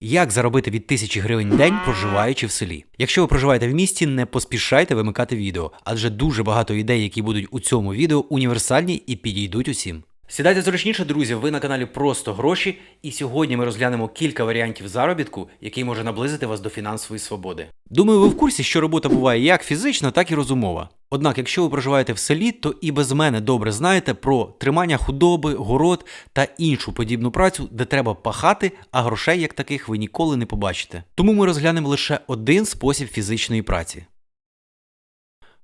Як заробити від 1000 гривень день, проживаючи в селі? Якщо ви проживаєте в місті, не поспішайте вимикати відео, адже дуже багато ідей, які будуть у цьому відео, універсальні і підійдуть усім. Сідайте зручніше, друзі. Ви на каналі Просто Гроші, і сьогодні ми розглянемо кілька варіантів заробітку, який може наблизити вас до фінансової свободи. Думаю, ви в курсі, що робота буває як фізична, так і розумова. Однак, якщо ви проживаєте в селі, то і без мене добре знаєте про тримання худоби, город та іншу подібну працю, де треба пахати, а грошей як таких ви ніколи не побачите. Тому ми розглянемо лише один спосіб фізичної праці.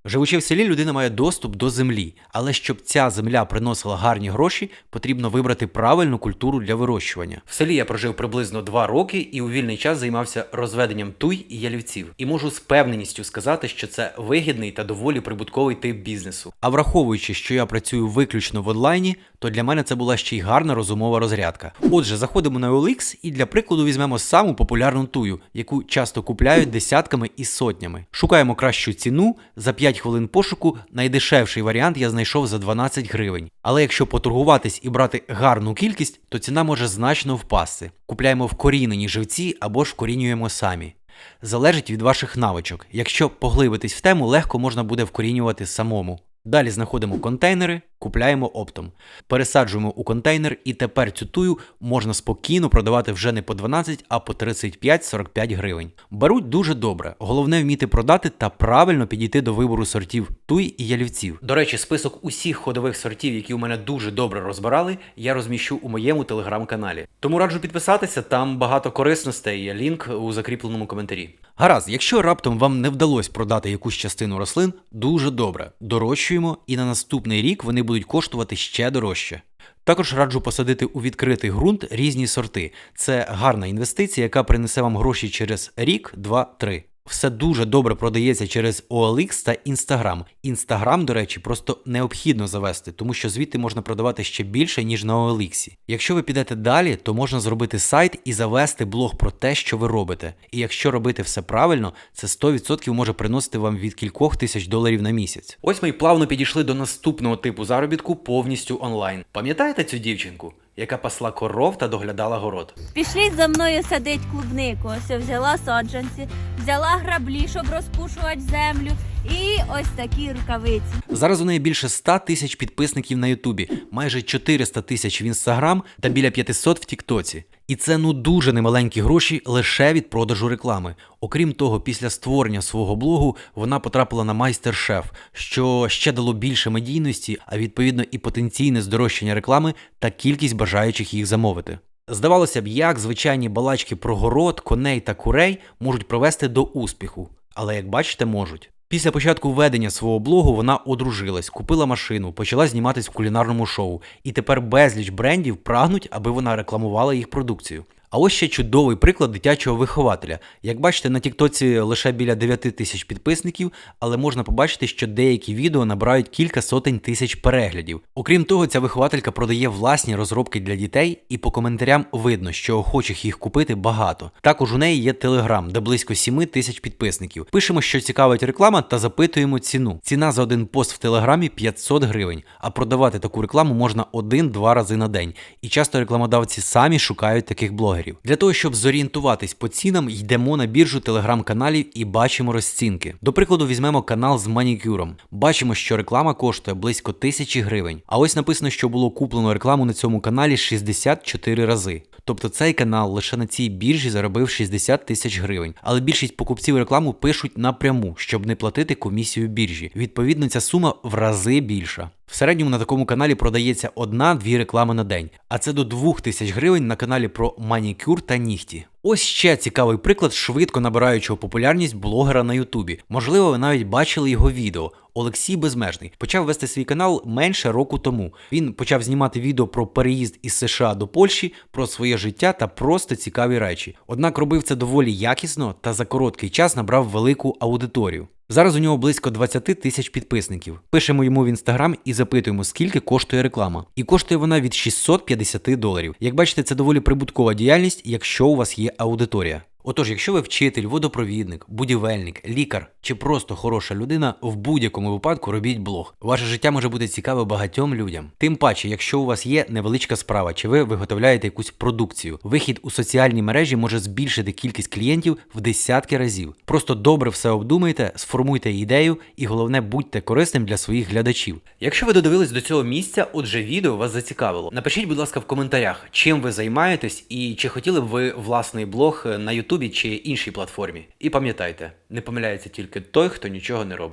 Живучи в селі, людина має доступ до землі, але щоб ця земля приносила гарні гроші, потрібно вибрати правильну культуру для вирощування. В селі я прожив приблизно два роки і у вільний час займався розведенням туй і ялівців. І можу з певненістю сказати, що це вигідний та доволі прибутковий тип бізнесу. А враховуючи, що я працюю виключно в онлайні, то для мене це була ще й гарна розумова розрядка. Отже, заходимо на OLX і для прикладу візьмемо саму популярну тую, яку часто купляють десятками і сотнями. Шукаємо кращу ціну за 5 хвилин пошуку. Найдешевший варіант я знайшов за 12 гривень. Але якщо поторгуватись і брати гарну кількість, то ціна може значно впасти. Купляємо вкорінені живці або ж вкорінюємо самі. Залежить від ваших навичок. Якщо поглибитись в тему, легко можна буде вкорінювати самому. Далі знаходимо контейнери, купляємо оптом, пересаджуємо у контейнер, і тепер цю тую можна спокійно продавати вже не по 12, а по 35-45 гривень. Беруть дуже добре. Головне вміти продати та правильно підійти до вибору сортів туй і ялівців. До речі, список усіх ходових сортів, які у мене дуже добре розбирали, я розміщу у моєму телеграм-каналі. Тому раджу підписатися, там багато корисностей. Лінк у закріпленому коментарі. Гаразд, якщо раптом вам не вдалося продати якусь частину рослин, дуже добре. Дорощуємо, і на наступний рік вони будуть коштувати ще дорожче. Також раджу посадити у відкритий ґрунт різні сорти. Це гарна інвестиція, яка принесе вам гроші через рік, два, три. Все дуже добре продається через OLX та Instagram. Instagram, до речі, просто необхідно завести, тому що звідти можна продавати ще більше, ніж на OLX. Якщо ви підете далі, то можна зробити сайт і завести блог про те, що ви робите. І якщо робити все правильно, це 100% може приносити вам від кількох тисяч доларів на місяць. Ось ми й плавно підійшли до наступного типу заробітку повністю онлайн. Пам'ятаєте цю дівчинку, яка пасла коров та доглядала город? Пішліть за мною садить клубнику. Ось взяла саджанці, взяла граблі, щоб розпушувати землю, і ось такі рукавиці. Зараз у неї більше 100 тисяч підписників на Ютубі, майже 400 тисяч в Інстаграм та біля 500 в Тіктоці. І це ну дуже немаленькі гроші лише від продажу реклами. Окрім того, після створення свого блогу вона потрапила на майстер-шеф, що ще дало більше медійності, а відповідно і потенційне здорожчання реклами та кількість бажаючих їх замовити. Здавалося б, як звичайні балачки про город, коней та курей можуть привести до успіху, але як бачите, можуть. Після початку ведення свого блогу вона одружилась, купила машину, почала зніматись в кулінарному шоу, і тепер безліч брендів прагнуть, аби вона рекламувала їх продукцію. А ось ще чудовий приклад дитячого вихователя. Як бачите, на Тіктоці лише біля 9 тисяч підписників, але можна побачити, що деякі відео набирають кілька сотень тисяч переглядів. Окрім того, ця вихователька продає власні розробки для дітей, і по коментарям видно, що охочих їх купити багато. Також у неї є телеграм, де близько 7 тисяч підписників. Пишемо, що цікавить реклама, та запитуємо ціну. Ціна за один пост в телеграмі 500 гривень, а продавати таку рекламу можна один-два рази на день. І часто рекламодавці самі шукають таких блогерів. Для того, щоб зорієнтуватись по цінам, йдемо на біржу телеграм-каналів і бачимо розцінки. До прикладу, візьмемо канал з манікюром. Бачимо, що реклама коштує близько тисячі гривень. А ось написано, що було куплено рекламу на цьому каналі 64 рази. Тобто цей канал лише на цій біржі заробив 60 тисяч гривень. Але більшість покупців рекламу пишуть напряму, щоб не платити комісію біржі. Відповідно, ця сума в рази більша. В середньому на такому каналі продається одна-дві реклами на день, а це до 2000 гривень на каналі про манікюр та нігті. Ось ще цікавий приклад швидко набираючого популярність блогера на Ютубі. Можливо, ви навіть бачили його відео. Олексій Безмежний почав вести свій канал менше року тому. Він почав знімати відео про переїзд із США до Польщі, про своє життя та просто цікаві речі. Однак робив це доволі якісно та за короткий час набрав велику аудиторію. Зараз у нього близько 20 тисяч підписників. Пишемо йому в інстаграм і запитуємо, скільки коштує реклама. І коштує вона від 650 доларів. Як бачите, це доволі прибуткова діяльність, якщо у вас є аудиторія. Отож, якщо ви вчитель, водопровідник, будівельник, лікар чи просто хороша людина, в будь-якому випадку робіть блог. Ваше життя може бути цікаве багатьом людям. Тим паче, якщо у вас є невеличка справа, чи ви виготовляєте якусь продукцію, вихід у соціальні мережі може збільшити кількість клієнтів в десятки разів. Просто добре все обдумайте, сформуйте ідею і головне будьте корисним для своїх глядачів. Якщо ви додивились до цього місця, отже, відео вас зацікавило. Напишіть, будь ласка, в коментарях, чим ви займаєтесь і чи хотіли б ви власний блог на Ютубі чи іншій платформі. І пам'ятайте, не помиляється тільки той, хто нічого не робить.